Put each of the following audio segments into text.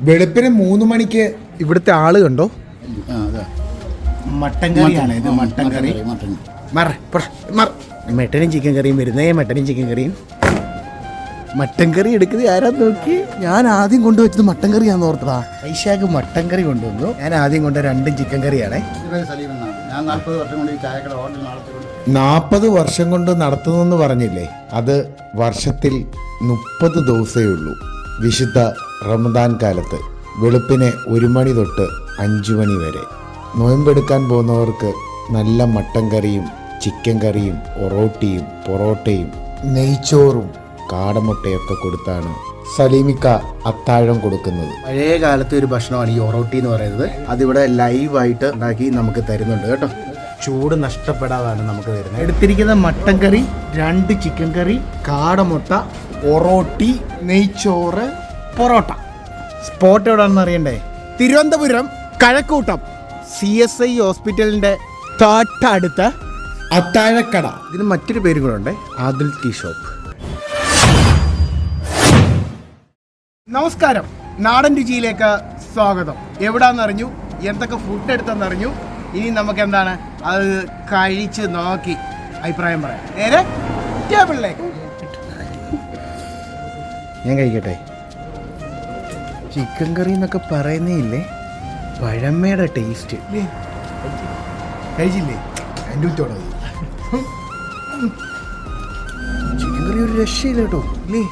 വെളുപ്പിന് മൂന്ന് മണിക്ക് ഇവിടുത്തെ ആൾ കണ്ടോ? മട്ടൻ കറിയാണ് ഇത് മട്ടൻ കറി. മട്ടൻ മറ പൊട, മറ. മട്ടനും ചിക്കൻ കറിയും വരുന്നേ മട്ടനും ചിക്കൻ കറിയും. മട്ടൻ കറി എടുക്കുന്നത് ആരാ നോക്കി? ഞാൻ ആദ്യം കൊണ്ടുവച്ചത് മട്ടൻ കറിയാന്ന് ഓർത്തതാ. ഐഷാക്ക് മട്ടൻ കറി കൊണ്ടുവന്നു. ഞാൻ ആദ്യം കൊണ്ട രണ്ടും ചിക്കൻ കറിയാണേ. നാൽപ്പത് വർഷം കൊണ്ട് നടത്തുന്നെന്ന് പറഞ്ഞില്ലേ? അത് വർഷത്തിൽ മുപ്പത് ദിവസമേ ഉള്ളൂ. വിശുദ്ധ റമദാൻ കാലത്ത് വെളുപ്പിനെ ഒരു മണി തൊട്ട് അഞ്ചു മണി വരെ. നോയമ്പെടുക്കാൻ പോകുന്നവർക്ക് നല്ല മട്ടൻ കറിയും ചിക്കൻ കറിയും ഒറോട്ടിയും പൊറോട്ടയും നെയ്ച്ചോറും കാടമുട്ടയൊക്കെ കൊടുത്താണ് സലീമിക്ക അത്താഴം കൊടുക്കുന്നത്. പഴയ കാലത്തെ ഒരു ഭക്ഷണമാണ് ഈ ഒറോട്ടി എന്ന് പറയുന്നത്. അതിവിടെ ലൈവായിട്ട് ഉണ്ടാക്കി നമുക്ക് തരുന്നുണ്ട് കേട്ടോ. ചൂട് നഷ്ടപ്പെടാതാണ് നമുക്ക് തരുന്നത്. എടുത്തിരിക്കുന്ന മട്ടൻ കറി രണ്ട് ചിക്കൻ കറി കാടമുട്ട ഒറോട്ടി നെയ്ച്ചോറ് പൊറോട്ട. സ്പോട്ട് എവിടെയാണെന്ന് അറിയണ്ടേ? Thiruvananthapuram Kazhakkoottam. C S I ഹോസ്പിറ്റലിന്റെ തൊട്ടടുത്ത് അത്താഴക്കട. ഇതിന് മറ്റൊരു പേരും കൂടെ ഉണ്ട്? Adil tea shop. നമസ്കാരം. നാടൻ രുചിയിലേക്ക് സ്വാഗതം. എവിടാന്നറിഞ്ഞു എന്തൊക്കെ ഫുഡ് എടുത്തെന്നറിഞ്ഞു ഇനി നമുക്ക് എന്താണ്? അത് കഴിച്ച് നോക്കി. അഭിപ്രായം പറയാം. നേരെ ടേബിളിലേക്ക് ഞാൻ കഴിക്കട്ടെ. ചിക്കൻ കറി എന്നൊക്കെ പറയുന്നേ ഇല്ലേ? പഴമയുടെ ടേസ്റ്റ് കഴിച്ചില്ലേ എന്റെ ഉച്ചോടെ ചിക്കൻ കറി ഒരു രക്ഷയില്ല കേട്ടോ. ഇല്ലേ?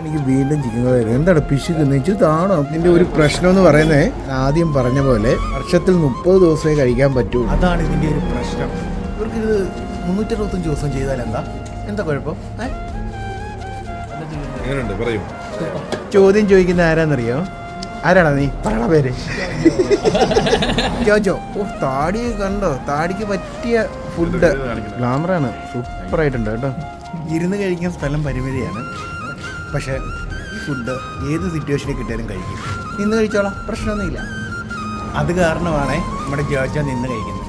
എനിക്ക് വീണ്ടും ചിക്കൻ കറി. എന്താണ് പിശുക്ക് താണോ? നിന്റെ ഒരു പ്രശ്നം എന്ന് പറയുന്നത് ആദ്യം പറഞ്ഞ പോലെ വർഷത്തിൽ മുപ്പത് ദിവസമേ കഴിക്കാൻ പറ്റൂ. അതാണ് ഇതിന്റെ ഒരു പ്രശ്നം. ഇവർക്ക് ഇത് മുന്നൂറ്റി അറുപത്തഞ്ച് ദിവസം ചെയ്താൽ എന്താ? എന്താ കുഴപ്പം? എങ്ങനെയുണ്ട് പറയും. ചോദ്യം ചോദിക്കുന്ന ആരാന്നറിയോ? ആരാടാ നീ? പറയണ പേര്. ജോജോ ഓ താടി കണ്ടോ? താടിക്ക് പറ്റിയ ഫുഡ്. ഗ്ലാമറാണ്. സൂപ്പർ ആയിട്ടുണ്ട് കേട്ടോ. ഇരുന്ന് കഴിക്കാൻ സ്ഥലം പരിമിതിയാണ്. പക്ഷേ ഈ ഫുഡ് ഏത് സിറ്റുവേഷനിൽ കിട്ടിയാലും കഴിക്കും. നിന്ന് കഴിച്ചോളാം. പ്രശ്നമൊന്നുമില്ല. അത് കാരണമാണ് നമ്മുടെ ജോജോ നിന്ന് കഴിക്കുന്നത്.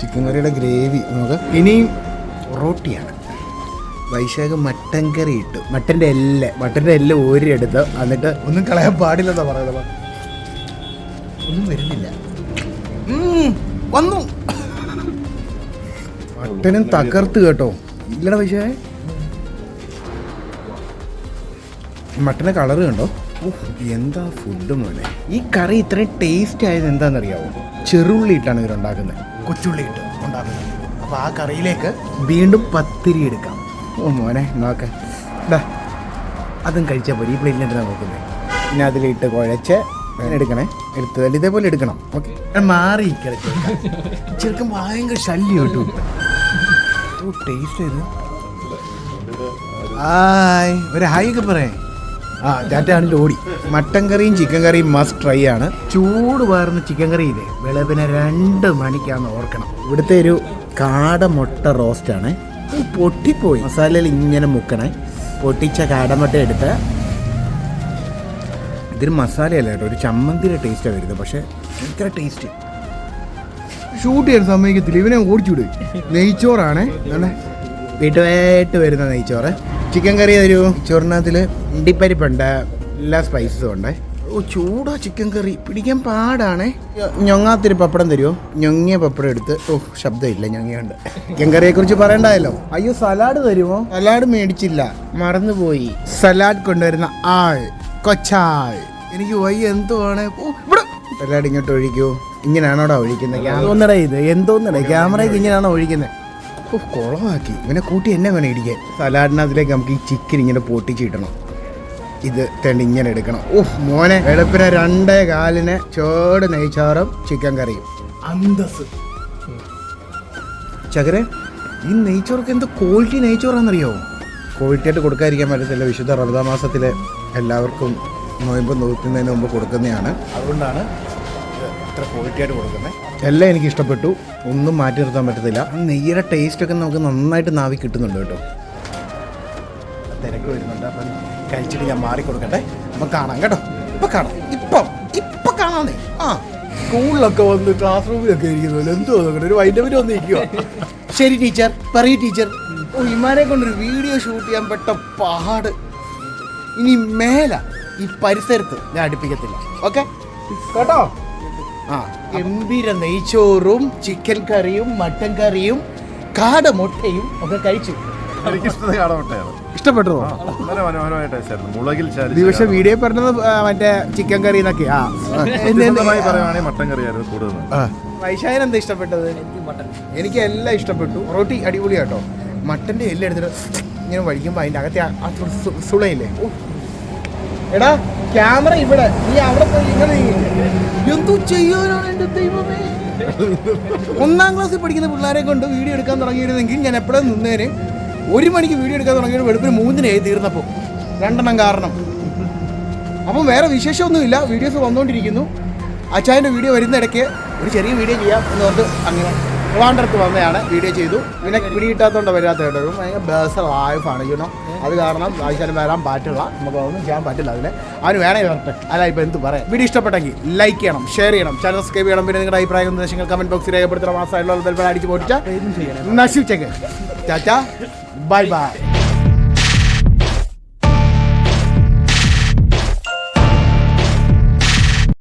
ചിക്കൻ കറിയുടെ ഗ്രേവി നമുക്ക് ഇനിയും റോട്ടിയാണ്. വൈശാഖ് മട്ടൻ കറി ഇട്ടു. മട്ടന്റെ എല്ല മട്ടന്റെ എല്ല് ഊരിയെടുത്ത്. എന്നിട്ട് ഒന്നും കളയാൻ പാടില്ലെന്നാ പറയുന്നത് ഒന്നും വരുന്നില്ല. വന്നു. മട്ടനും തകർത്ത് കേട്ടോ. ഇല്ലടാ വൈശാഖ്. മട്ടന്റെ കളറ് കണ്ടോ? ഓഹ് എന്താ ഫുഡ് മോനെ? ഈ കറി ഇത്രയും ടേസ്റ്റ് ആയത് എന്താണെന്നറിയാവോ? ചെറുള്ളി ഇട്ടാണ് ഇവരുണ്ടാക്കുന്നത് കൊച്ചുള്ളി ഇട്ട് ഉണ്ടാക്കുന്നത്. അപ്പോൾ ആ കറിയിലേക്ക് വീണ്ടും പത്തിരി എടുക്കാം. ഓ മോനെ നോക്ക. അതും കഴിച്ചാൽ പോരി. ഈ പ്ലേറ്റിൽ എന്താ നോക്കുന്നത് പിന്നെ അതിലിട്ട് കുഴച്ച് എടുക്കണേ. എടുത്ത് തന്നെ ഇതേപോലെ എടുക്കണം. ഓക്കെ. മാറി കളിച്ചു ചെറുക്കും ഭയങ്കര ശല്യം കേട്ടു. ടേസ്റ്റ് ഹായ് ഒരു ഹായ് ഒക്കെ പറയേ. ആ ചാറ്റാണെങ്കിൽ ഓടി മട്ടൻ കറിയും ചിക്കൻ കറിയും മസ്റ്റ് ട്രൈ ആണ്. ചൂട് പാർന്ന ചിക്കൻ കറി ഇല്ലേ? വെളുപ്പിനെ രണ്ട് മണിക്കാന്ന് ഓർക്കണം. ഇവിടുത്തെ ഒരു കാടമൊട്ട റോസ്റ്റ് ആണ്. പൊട്ടിപ്പോയി. മസാലയിൽ ഇങ്ങനെ മുക്കണേ. പൊട്ടിച്ച കാടമുട്ട എടുത്ത്. ഇതൊരു മസാലയല്ല കേട്ടോ ഒരു ചമ്മന്തിയുടെ ടേസ്റ്റാണ് വരുന്നത്. പക്ഷേ ഭയങ്കര ടേസ്റ്റ് ഷൂട്ട് ചെയ്യാൻ സമ്മതിക്കത്തില്ല. ഇവനെ ഓടിച്ചുവിട്. നെയ്ച്ചോറാണ്. വീട്ടുമായിട്ട് വരുന്ന നെയ്ച്ചോറ്. ചിക്കൻ കറി തരൂ ചോറിനകത്തിൽ ഇണ്ടിപ്പരിപ്പുണ്ട് എല്ലാ സ്പൈസസും ഉണ്ട്. ഓ ചൂടാ ചിക്കൻ കറി. പിടിക്കാൻ പാടാണേ. ഞൊങ്ങാത്തൊരു പപ്പടം തരുമോ? ഞൊങ്ങിയ പപ്പടം എടുത്ത് ഓ ശബ്ദമില്ല ഞൊങ്ങിയുണ്ട്. ചിക്കൻ കറിയെ കുറിച്ച് പറയണ്ടായല്ലോ. അയ്യോ സലാഡ് തരുമോ? സലാഡ് മേടിച്ചില്ല മറന്നുപോയി. സലാഡ് കൊണ്ടുവരുന്ന ആൾ കൊച്ചാൾ. എനിക്ക് വയ്യ എന്തുവാണ്? ഓ ഇവിടെ. സലാഡ് ഇങ്ങോട്ട് ഒഴിക്കൂ. ഇങ്ങനെയാണോടാ ഒഴിക്കുന്നത്? എന്തോന്നടാ ഇത് എന്തോന്നടേ? ക്യാമറയ്ക്ക് ഇങ്ങനെയാണോ ഒഴിക്കുന്നത്? കുളമാക്കി ഇവനെ കൂട്ടി എന്നെ വേണം ഇടിക്കാൻ. സലാഡിനകത്തിലേക്ക് നമുക്ക് ഈ ചിക്കൻ ഇങ്ങനെ പൊട്ടിച്ചിടണം ഇത് തേണ്ട ഇങ്ങനെ എടുക്കണം. ഓ മോനെ. വെളുപ്പിനെ രണ്ടേ കാലിന് ചോട് നെയ്ച്ചാറും ചിക്കൻ കറിയും. അന്തസ് ചകരെ ഈ നെയ്ച്ചോറൊക്കെ എന്ത് ക്വാളിറ്റി നെയ്ച്ചോറാണെന്നറിയോ? ക്വാളിറ്റി ആയിട്ട് കൊടുക്കാതിരിക്കാൻ പറ്റത്തില്ല. വിശുദ്ധ റമദാ മാസത്തിൽ എല്ലാവർക്കും നോയമ്പ് നോക്കുന്നതിന് മുമ്പ് കൊടുക്കുന്നതാണ്. അതുകൊണ്ടാണ് ഇത്ര ക്വാളിറ്റി ആയിട്ട് കൊടുക്കുന്നത്. എല്ലാം എനിക്ക് ഇഷ്ടപ്പെട്ടു. ഒന്നും മാറ്റി നിർത്താൻ പറ്റത്തില്ല. നെയ്യുടെ ടേസ്റ്റ് ഒക്കെ നമുക്ക് നന്നായിട്ട് നാവി കിട്ടുന്നുണ്ട് കേട്ടോ. തിരക്ക് വരുന്നുണ്ട്. അപ്പം കഴിച്ചിട്ട് ഞാൻ മാറി കൊടുക്കട്ടെ. നമുക്ക് കാണാം കേട്ടോ. ഇപ്പൊ കാണാം. ഇപ്പം ഇപ്പൊ കാണാന്നേ. ആ. സ്കൂളിലൊക്കെ വന്ന് ക്ലാസ് റൂമിലൊക്കെ ഇരിക്കുന്നല്ലോ എന്തോ ഒരു വൈൻഡമിന് വന്ന് ഇരിക്കുക ശരി ടീച്ചർ പറയൂ ടീച്ചർ ഓ ഇമാനെ കൊണ്ടൊരു വീഡിയോ ഷൂട്ട് ചെയ്യാൻ പെട്ട പാട്. ഇനി മേല ഈ പരിസരത്ത് ഞാൻ അടുപ്പിക്കത്തില്ല. ഓക്കെ കേട്ടോ? ഗംഭീര നെയ്ച്ചോറും ചിക്കൻ കറിയും മട്ടൻ കറിയും കാടമുട്ടയും ഒക്കെ കഴിച്ചു. എനിക്കിഷ്ടം കാടമുട്ടയാണ്. ഇഷ്ടപ്പെട്ടോ വളരെ മുളകിൽ വീഡിയോ പറഞ്ഞത് മറ്റേ ചിക്കൻ കറി എന്നൊക്കെ. ആ. സത്യസന്ധമായി പറയുവാണെങ്കിൽ മട്ടൻ കറിയായിരുന്നു കൂടുതൽ വൈശാഖൻ എന്താ ഇഷ്ടപ്പെട്ടത്? എനിക്ക് എല്ലാം ഇഷ്ടപ്പെട്ടു. റോട്ടി അടിപൊളിയാട്ടോ. മട്ടന്റെ എല്ലാം എടുത്തിട്ട് ഇങ്ങനെ വഴിക്കുമ്പോൾ അതിന്റെ അകത്തെ ആ- സുളയില്ലേ? എടാ ക്യാമറ ഇവിടെ. നീ അവിടെ പോയി ഇങ്ങനെ? എന്തോ ചെയ്യാനാണ് എന്റെ ദൈവമേ? ഒന്നാം ക്ലാസ്സിൽ പഠിക്കുന്ന പിള്ളേരെ കൊണ്ട് വീഡിയോ എടുക്കാൻ തുടങ്ങിയിരുന്നെങ്കിൽ ഞാൻ എപ്പോഴും നിന്നേന് ഒരു മണിക്ക് വീഡിയോ എടുക്കാൻ തുടങ്ങിയത് വെളുപ്പിന് മൂന്നിനായി തീർന്നപ്പോൾ രണ്ടെണ്ണം കാരണം. അപ്പം വേറെ വിശേഷമൊന്നുമില്ല. വീഡിയോസ് വന്നുകൊണ്ടിരിക്കുന്നു അച്ചായന്റെ വീഡിയോ വരുന്ന ഇടയ്ക്ക് ഒരു ചെറിയ വീഡിയോ ചെയ്യാം എന്ന് പറഞ്ഞിട്ട് അങ്ങനെ ട്രിവാൻഡ്രത്ത് വന്നതാണ് വീഡിയോ ചെയ്തു. പിന്നെ പിടി കിട്ടാത്തതുകൊണ്ട് വരാത്ത ഭയങ്കര ബേസർ ലൈഫാണ് യുനോ അത് കാരണം ആവശ്യം വരാൻ പറ്റില്ല. നമുക്ക് ഒന്നും ചെയ്യാൻ പറ്റില്ല അതിൽ അവന് വേണേ വരട്ടെ. അല്ല ഇപ്പം എന്ത് പറയാം? വീഡിയോ ഇഷ്ടപ്പെട്ടെങ്കിൽ ലൈക്ക് ചെയ്യണം ഷെയർ ചെയ്യണം. ചാനൽ സബ്സ്ക്രൈബ് ചെയ്യണം. പിന്നെ നിങ്ങളുടെ അഭിപ്രായം നിർദ്ദേശങ്ങൾ കമന്റ് ബോക്സിൽ രേഖപ്പെടുത്തണം. മാസമായിട്ടുള്ള ബെൽബൽ അടിച്ച് പോയിട്ട് നശിച്ചേക്ക് ചാച്ചാ ബൈ ബൈ